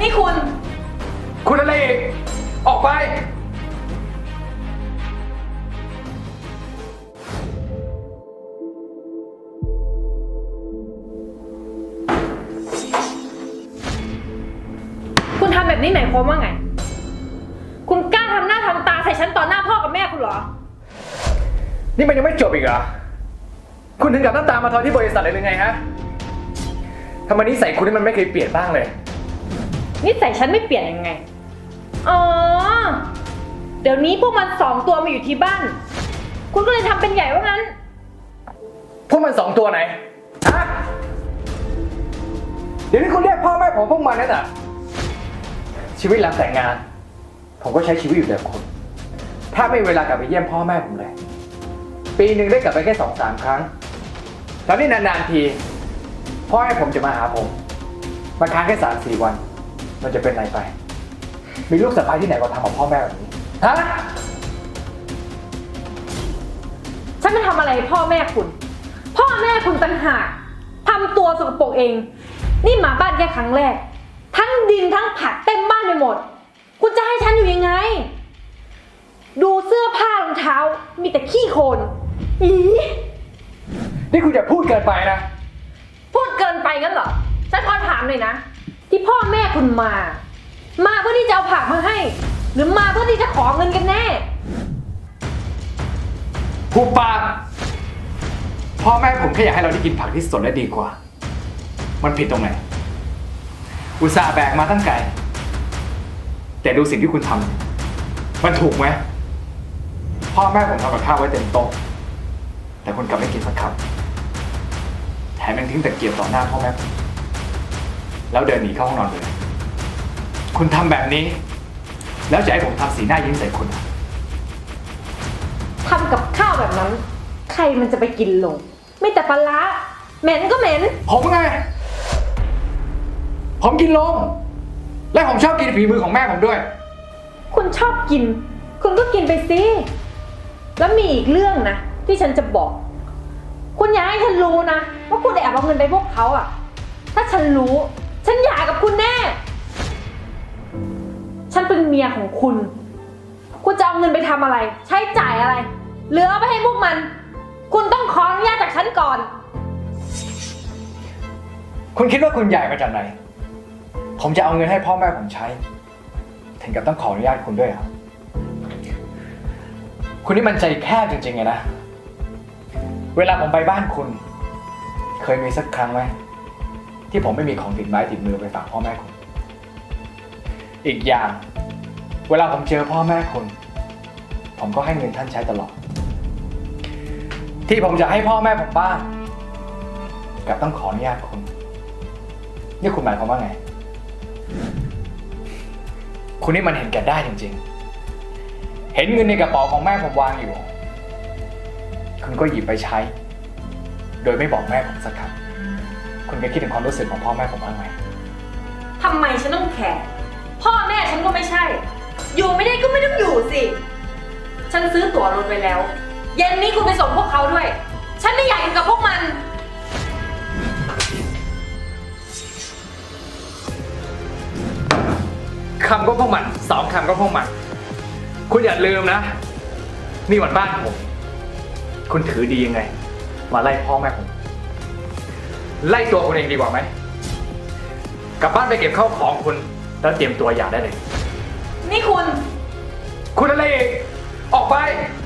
นี่คุณ คุณอะไรอีก ออกไป คุณทำแบบนี้หมายความว่าไง คุณกล้าทำหน้าทำตาใส่ฉันต่อหน้าพ่อกับแม่คุณเหรอ นี่มันยังไม่จบอีกเหรอ คุณถึงกับน้ำตามาทอยที่บริษัทเลยหรือไงฮะทำไมนิสัยคุณนี่มันไม่เคยเปลี่ยนบ้างเลย นิสัยฉันไม่เปลี่ยนยังไง อ๋อ เดี๋ยวนี้พวกมันสองตัวมาอยู่ที่บ้าน คุณก็เลยทำเป็นใหญ่ว่างั้น พวกมันสองตัวไหนฮะเดี๋ยวนี้คุณเรียกพ่อแม่ผมพวกมันนั่นอะ ชีวิตหลังแต่งงาน ผมก็ใช้ชีวิตอยู่แบบคุณ ถ้าไม่มีเวลากลับไปเยี่ยมพ่อแม่ผมเลย ปีหนึ่งได้กลับไปแค่สองสามครั้ง แล้วนี่นานๆทีพ่อแม่ผมจะมาหาผมมาค้างแค่สามสี่วัน มันจะเป็นไรไป มีลูกสะใภ้ที่ไหนก็ทำกับพ่อแม่แบบนี้ฮะฉันไม่ทำอะไรให้พ่อแม่คุณ พ่อแม่คุณต่างหากทำตัวสกปรกเอง นี่หมาบ้านแค่ครั้งแรก ทั้งดินทั้งผักเต็มบ้านไปหมด คุณจะให้ฉันอยู่ยังไง ดูเสื้อผ้ารองเท้า มีแต่ขี้โคลนอี นี่คุณจะพูดเกินไปนะ พูดเกินไปงั้นเหรอ ฉันขอถามหน่อยนะ ที่พ่อแม่คุณมา มาเพื่อที่จะเอาผักมาให้ หรือมาเพื่อที่จะขอเงินกันแน่ผูปากพ่อแม่ผมแค่อยากให้เราได้กินผักที่สดและดีกว่า มันผิดตรงไหน อุตส่าห์แบกมาตั้งไกล แต่ดูสิ่งที่คุณทำ มันถูกไหม พ่อแม่ผมทำกับข้าวไว้เต็มโต๊ะ แต่คุณกลับไม่กินสักคำแถมยังทิ้งตะเกียบต่อหน้าพ่อแม่ผมแล้วเดินหนีเข้าห้องนอนไปเลยคุณทำแบบนี้ แล้วจะให้ผมทำสีหน้ายิ้มใส่คุณเหรอทำกับข้าวแบบนั้น ใครมันจะไปกินลง ไม่แต่ปลาร้าเหม็นก็เหม็น ผมไง ผมกินลง และผมชอบกินฝีมือของแม่ผมด้วย คุณชอบกิน คุณก็กินไปสิ แล้วมีอีกเรื่องนะ ที่ฉันจะบอก คุณอย่าให้ฉันรู้นะ ว่าคุณแอบเอาเงินไปพวกเขาอะถ้าฉันรู้ ฉันหย่ากับคุณแน่ ฉันเป็นเมียของคุณ คุณจะเอาเงินไปทำอะไร ใช้จ่ายอะไร เหลือเอาไปให้พวกมัน คุณต้องขออนุญาตจากฉันก่อน คุณคิดว่าคุณใหญ่มาจากไหน ผมจะเอาเงินให้พ่อแม่ผมใช้ ถึงกับต้องขออนุญาตคุณด้วยเหรอ คุณนี่มันใจแคบจริงๆไงนะ เวลาผมไปบ้านคุณ เคยมีสักครั้งไหมที่ผมไม่มีของติดไม้ติดมือไปฝากพ่อแม่คุณ อีกอย่าง เวลาผมเจอพ่อแม่คุณ ผมก็ให้เงินท่านใช้ตลอด ที่ผมจะให้พ่อแม่ผมบ้างกลับต้องขออนุญาตคุณนี่คุณหมายความว่าไง คุณนี่มันเห็นแก่ได้จริง ๆ เห็นเงินในกระเป๋าของแม่ผมวางอยู่ คุณก็หยิบไปใช้ โดยไม่บอกแม่ผมสักคำคุณก็คิดถึงความรู้สึกของพ่อแม่ผมบ้างไหมทำไมฉันต้องแคร์พ่อแม่ฉันก็ไม่ใช่ อยู่ไม่ได้ก็ไม่ต้องอยู่สิ ฉันซื้อตั๋วรถไปแล้ว เย็นนี้คุณไปส่งพวกเขาด้วย ฉันไม่อยากอยู่กับพวกมันคำก็พวกมันสองคำก็พวกมัน คุณอย่าลืมนะ นี่วันบ้านผม คุณถือดียังไง มาไล่พ่อแม่ผม ไล่ตัวคุณเองดีกว่าไหม กลับบ้านไปเก็บข้าวของคุณ แล้วเตรียมตัวหย่าได้เลย นี่คุณ คุณอะไรอีกออกไปค